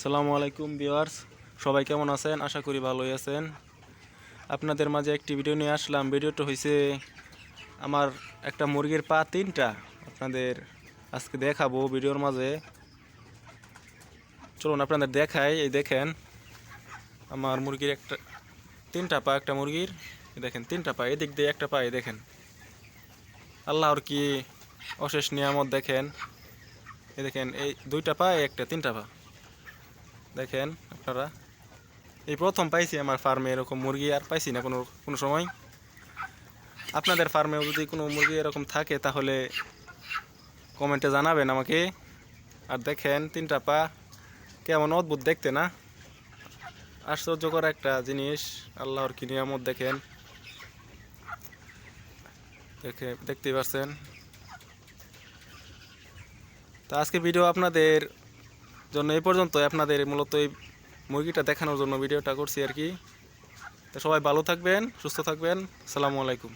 সালামু আলাইকুম ভিউয়ার্স, সবাই কেমন আছেন? আশা করি ভালোই আছেন। আপনাদের মাঝে একটি ভিডিও নিয়ে আসলাম। ভিডিওটা হয়েছে আমার একটা মুরগির পা তিনটা। আপনাদের আজকে দেখাবো ভিডিওর মাঝে। চলুন আপনাদের দেখাই। এই দেখেন, আমার মুরগির একটা, তিনটা পা, একটা মুরগির। দেখেন, তিনটা পা। এদিক দিয়ে একটা পা দেখেন। আল্লাহর কি অশেষ নিয়ামত দেখেন। এই দেখেন, এই দুইটা পা একটা, তিনটা পা। দেখেন আপনারা। এই প্রথম পাইছি আমার ফার্মে এরকম মুরগি, আর পাইছি না কোনো কোনো সময়। আপনাদের ফার্মেও যদি কোনো মুরগি এরকম থাকে, তাহলে কমেন্টে জানাবেন আমাকে। আর দেখেন, তিনটা পা, কেমন অদ্ভুত দেখতে না? আশ্চর্যকর একটা জিনিস, আল্লাহর কি নিয়ামত, দেখেন। দেখে, দেখতেই পাচ্ছেন তো আজকে ভিডিও আপনাদের জন্য এই পর্যন্ত আপনাদের মূলত এই মুরগিটা দেখানোর জন্য ভিডিওটা করছি আর কি। তো সবাই ভালো থাকবেন, সুস্থ থাকবেন। সালামু আলাইকুম।